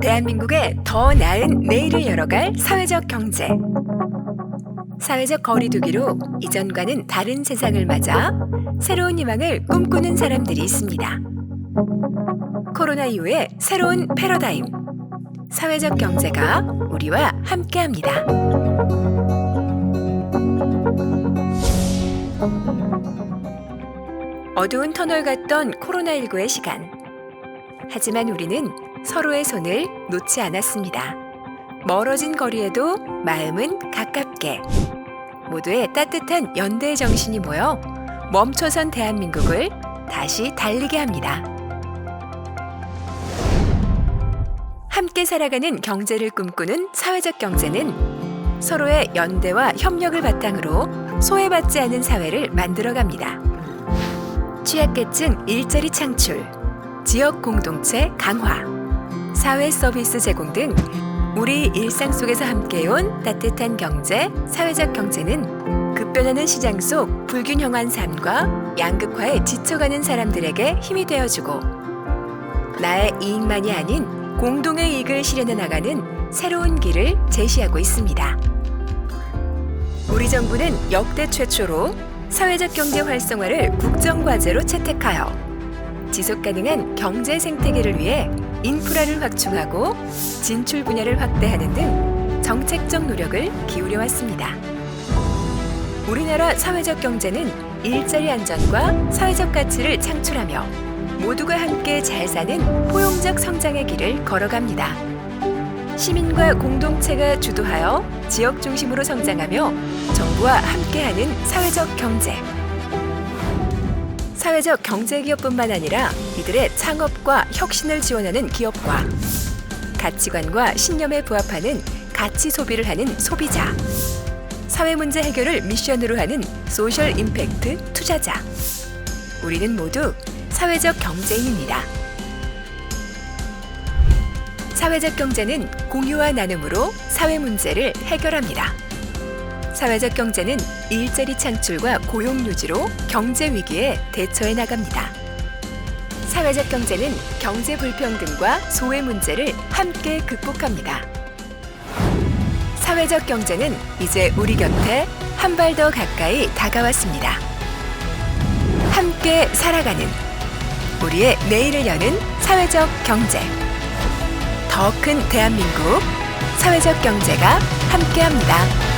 대한민국의 더 나은 내일을 열어갈 사회적 경제. 사회적 거리두기로 이전과는 다른 세상을 맞아 새로운 희망을 꿈꾸는 사람들이 있습니다. 코로나 이후의 새로운 패러다임. 사회적 경제가 우리와 함께 합니다. 어두운 터널 같던 코로나19의 시간. 하지만 우리는 서로의 손을 놓지 않았습니다. 멀어진 거리에도 마음은 가깝게. 모두의 따뜻한 연대의 정신이 모여 멈춰선 대한민국을 다시 달리게 합니다. 함께 살아가는 경제를 꿈꾸는 사회적 경제는 서로의 연대와 협력을 바탕으로 소외받지 않은 사회를 만들어갑니다. 취약계층 일자리 창출, 지역 공동체 강화, 사회 서비스 제공 등 우리 일상 속에서 함께해온 따뜻한 경제, 사회적 경제는 급변하는 시장 속 불균형한 삶과 양극화에 지쳐가는 사람들에게 힘이 되어주고 나의 이익만이 아닌 공동의 이익을 실현해 나가는 새로운 길을 제시하고 있습니다. 우리 정부는 역대 최초로 사회적 경제 활성화를 국정과제로 채택하여 지속 가능한 경제 생태계를 위해 인프라를 확충하고 진출 분야를 확대하는 등 정책적 노력을 기울여 왔습니다. 우리나라 사회적 경제는 일자리 안전과 사회적 가치를 창출하며 모두가 함께 잘 사는 포용적 성장의 길을 걸어갑니다. 시민과 공동체가 주도하여 지역 중심으로 성장하며 정부와 함께하는 사회적 경제. 사회적 경제 기업뿐만 아니라 이들의 창업과 혁신을 지원하는 기업과 가치관과 신념에 부합하는 가치 소비를 하는 소비자. 사회 문제 해결을 미션으로 하는 소셜 임팩트 투자자. 우리는 모두 사회적 경제인입니다. 사회적 경제는 공유와 나눔으로 사회 문제를 해결합니다. 사회적 경제는 일자리 창출과 고용 유지로 경제 위기에 대처해 나갑니다. 사회적 경제는 경제 불평등과 소외 문제를 함께 극복합니다. 사회적 경제는 이제 우리 곁에 한 발 더 가까이 다가왔습니다. 함께 살아가는 우리의 내일을 여는 사회적 경제. 더 큰 대한민국 사회적 경제가 함께합니다.